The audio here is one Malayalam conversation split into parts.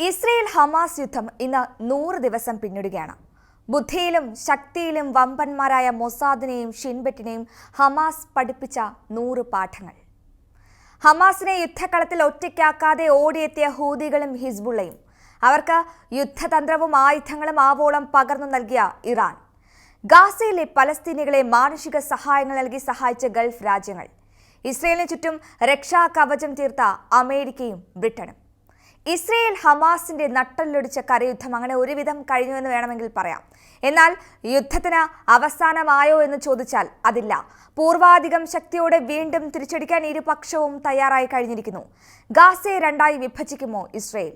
ഇസ്രയേൽ ഹമാസ് യുദ്ധം ഇന്ന് നൂറ് ദിവസം പിന്നിടുകയാണ്. ബുദ്ധിയിലും ശക്തിയിലും വമ്പന്മാരായ മൊസാദിനെയും ഷിൻബെറ്റിനെയും ഹമാസ് പഠിപ്പിച്ച നൂറ് പാഠങ്ങൾ. ഹമാസിനെ യുദ്ധക്കളത്തിൽ ഒറ്റയ്ക്കാക്കാതെ ഓടിയെത്തിയ ഹൂദികളും ഹിസ്ബുള്ളയും അവർക്ക് യുദ്ധതന്ത്രവും ആയുധങ്ങളും ആവോളം പകർന്നു നൽകിയ ഇറാൻ. ഗാസയിലെ പലസ്തീനികളെ മാനുഷിക സഹായങ്ങൾ നൽകി സഹായിച്ച ഗൾഫ് രാജ്യങ്ങൾ. ഇസ്രയേലിന് ചുറ്റും രക്ഷാ കവചം തീർത്ത അമേരിക്കയും ബ്രിട്ടനും. ഇസ്രയേൽ ഹമാസിന്റെ നട്ടല്ലൊടിച്ച കരയുദ്ധം അങ്ങനെ ഒരുവിധം കഴിഞ്ഞുവെന്ന് വേണമെങ്കിൽ പറയാം. എന്നാൽ യുദ്ധത്തിന് അവസാനമായോ എന്ന് ചോദിച്ചാൽ അതില്ല. പൂർവാധികം ശക്തിയോടെ വീണ്ടും തിരിച്ചടിക്കാൻ ഇരുപക്ഷവും തയ്യാറായി കഴിഞ്ഞിരിക്കുന്നു. ഗാസയെ രണ്ടായി വിഭജിക്കുമോ ഇസ്രയേൽ?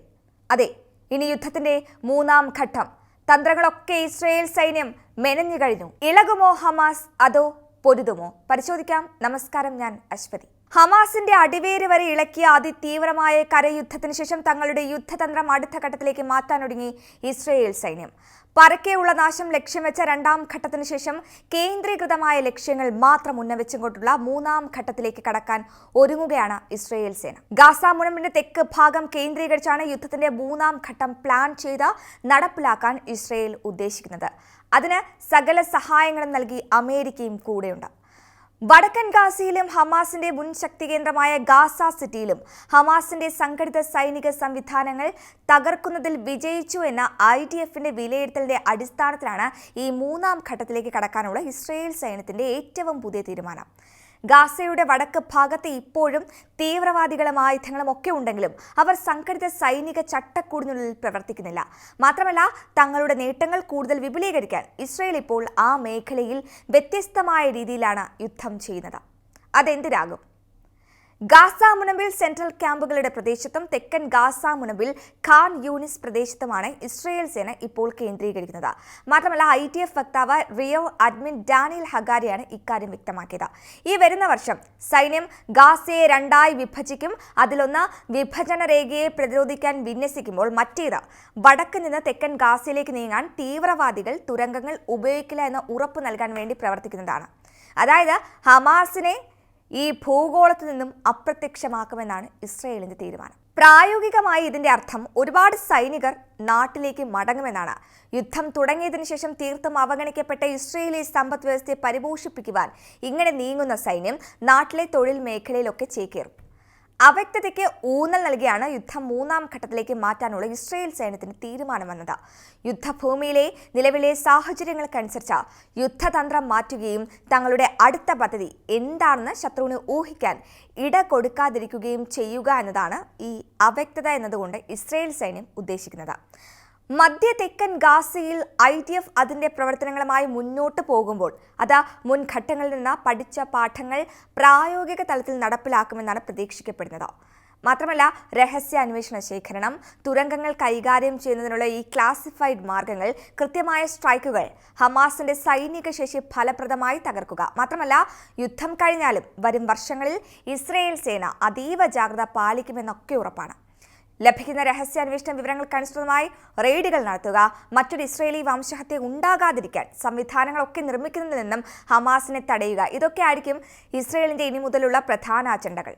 അതെ ഇനി യുദ്ധത്തിന്റെ മൂന്നാം ഘട്ടം. തന്ത്രങ്ങളൊക്കെ ഇസ്രയേൽ സൈന്യം മെനഞ്ഞു കഴിഞ്ഞു. ഇളകുമോ ഹമാസ്? അതോ പൊരുതുമോ? പരിശോധിക്കാം. നമസ്കാരം ഞാൻ അശ്വതി. ഹമാസിന്റെ അടിവേര് വരെ ഇളക്കിയ അതിതീവ്രമായ കരയുദ്ധത്തിന് ശേഷം തങ്ങളുടെ യുദ്ധതന്ത്രം അടുത്ത ഘട്ടത്തിലേക്ക് മാറ്റാനൊടുങ്ങി ഇസ്രയേൽ സൈന്യം. പരക്കെയുള്ള നാശം ലക്ഷ്യം വെച്ച രണ്ടാം ഘട്ടത്തിന് ശേഷം കേന്ദ്രീകൃതമായ ലക്ഷ്യങ്ങൾ മാത്രം ഉന്നവെച്ചുകൊണ്ടുള്ള മൂന്നാം ഘട്ടത്തിലേക്ക് കടക്കാൻ ഒരുങ്ങുകയാണ് ഇസ്രയേൽ സേന. ഗാസ മുനമ്പിന്റെ തെക്ക് ഭാഗം കേന്ദ്രീകരിച്ചാണ് യുദ്ധത്തിന്റെ മൂന്നാം ഘട്ടം പ്ലാൻ ചെയ്ത് നടപ്പിലാക്കാൻ ഇസ്രയേൽ ഉദ്ദേശിക്കുന്നത്. അതിന് സകല സഹായങ്ങളും നൽകി അമേരിക്കയും കൂടെയുണ്ട്. വടക്കൻ ഗാസയിലും ഹമാസിന്റെ മുൻ ശക്തി കേന്ദ്രമായ ഗാസ സിറ്റിയിലും ഹമാസിന്റെ സംഘടിത സൈനിക സംവിധാനങ്ങൾ തകർക്കുന്നതിൽ വിജയിച്ചു എന്ന ഐ ഡി എഫിന്റെ വിലയിരുത്തലിന്റെ അടിസ്ഥാനത്തിലാണ് ഈ മൂന്നാം ഘട്ടത്തിലേക്ക് കടക്കാനുള്ള ഇസ്രയേൽ സൈന്യത്തിന്റെ ഏറ്റവും പുതിയ തീരുമാനം. ഗാസയുടെ വടക്ക് ഭാഗത്ത് ഇപ്പോഴും തീവ്രവാദികളും ആയുധങ്ങളും ഒക്കെ ഉണ്ടെങ്കിലും അവർ സംഘടിത സൈനിക ചട്ടക്കൂടിനുള്ളിൽ പ്രവർത്തിക്കുന്നില്ല. മാത്രമല്ല തങ്ങളുടെ നേട്ടങ്ങൾ കൂടുതൽ വിപുലീകരിക്കാൻ ഇസ്രയേൽ ഇപ്പോൾ ആ മേഖലയിൽ വ്യത്യസ്തമായ രീതിയിലാണ് യുദ്ധം ചെയ്യുന്നത്. അതെന്തിനാകും ഗാസ മുനമ്പിൽ സെൻട്രൽ ക്യാമ്പുകളുടെ പ്രദേശത്തും തെക്കൻ ഗാസ മുനമ്പിൽ ഖാൻ യൂണിസ് പ്രദേശത്തുമാണ് ഇസ്രയേൽ സേന ഇപ്പോൾ കേന്ദ്രീകരിക്കുന്നത്. മാത്രമല്ല ഐ ടി എഫ് വക്താവ് റിയോ അഡ്മിൻ ഡാനിയൽ ഹഗാരിയാണ് ഇക്കാര്യം വ്യക്തമാക്കിയത്. ഈ വരുന്ന വർഷം സൈന്യം ഗാസയെ രണ്ടായി വിഭജിക്കും. അതിലൊന്ന് വിഭജന രേഖയെ പ്രതിരോധിക്കാൻ വിന്യസിക്കുമ്പോൾ മറ്റേത് വടക്ക് നിന്ന് തെക്കൻ ഗാസയിലേക്ക് നീങ്ങാൻ തീവ്രവാദികൾ തുരങ്കങ്ങൾ ഉപയോഗിക്കില്ല എന്ന് ഉറപ്പ് നൽകാൻ വേണ്ടി പ്രവർത്തിക്കുന്നതാണ്. അതായത് ഹമാസിനെ ഈ ഭൂഗോളത്തിൽ നിന്നും അപ്രത്യക്ഷമാക്കുമെന്നാണ് ഇസ്രയേലിന്റെ തീരുമാനം. പ്രായോഗികമായി ഇതിന്റെ അർത്ഥം ഒരുപാട് സൈനികർ നാട്ടിലേക്ക് മടങ്ങുമെന്നാണ്. യുദ്ധം തുടങ്ങിയതിനു ശേഷം തീർത്തും അവഗണിക്കപ്പെട്ട ഇസ്രയേലി സമ്പദ് വ്യവസ്ഥയെ പരിപോഷിപ്പിക്കുവാൻ ഇങ്ങനെ നീങ്ങുന്ന സൈന്യം നാട്ടിലെ തൊഴിൽ മേഖലയിലൊക്കെ ചേക്കേറും. അവ്യക്തതയ്ക്ക് ഊന്നൽ നൽകിയാണ് യുദ്ധം മൂന്നാം ഘട്ടത്തിലേക്ക് മാറ്റാനുള്ള ഇസ്രയേൽ സൈന്യത്തിന് തീരുമാനം വന്നത്. യുദ്ധഭൂമിയിലെ നിലവിലെ സാഹചര്യങ്ങൾക്കനുസരിച്ച് യുദ്ധതന്ത്രം മാറ്റുകയും തങ്ങളുടെ അടുത്ത പദ്ധതി എന്താണെന്ന് ശത്രുവിന് ഊഹിക്കാൻ ഇട കൊടുക്കാതിരിക്കുകയും ചെയ്യുക എന്നതാണ് ഈ അവ്യക്തത എന്നതുകൊണ്ട് ഇസ്രയേൽ സൈന്യം ഉദ്ദേശിക്കുന്നത്. മധ്യ തെക്കൻ ഗാസയിൽ ഐ ഡി എഫ് അതിന്റെ പ്രവർത്തനങ്ങളുമായി മുന്നോട്ട് പോകുമ്പോൾ അതാ മുൻഘട്ടങ്ങളിൽ നിന്ന് പഠിച്ച പാഠങ്ങൾ പ്രായോഗിക തലത്തിൽ നടപ്പിലാക്കുമെന്നാണ് പ്രതീക്ഷിക്കപ്പെടുന്നത്. മാത്രമല്ല രഹസ്യ അന്വേഷണ ശേഖരണം തുരങ്കങ്ങൾ കൈകാര്യം ചെയ്യുന്നതിനുള്ള ഈ ക്ലാസിഫൈഡ് മാർഗങ്ങൾ കൃത്യമായ സ്ട്രൈക്കുകൾ ഹമാസിന്റെ സൈനിക ശേഷി ഫലപ്രദമായി തകർക്കുക. മാത്രമല്ല യുദ്ധം കഴിഞ്ഞാലും വരും വർഷങ്ങളിൽ ഇസ്രയേൽ സേന അതീവ ജാഗ്രത പാലിക്കുമെന്നൊക്കെ ഉറപ്പാണ്. ലഭിക്കുന്ന രഹസ്യാന്വേഷണ വിവരങ്ങൾക്കനുസൃതമായി റെയ്ഡുകൾ നടത്തുക. മറ്റൊരു ഇസ്രയേലി വംശഹത്യ ഉണ്ടാകാതിരിക്കാൻ സംവിധാനങ്ങളൊക്കെ നിർമ്മിക്കുന്നതിൽ നിന്നും ഹമാസിനെ തടയുക. ഇതൊക്കെ ആയിരിക്കും ഇസ്രയേലിന്റെ ഇനി മുതലുള്ള പ്രധാന അജണ്ടകൾ.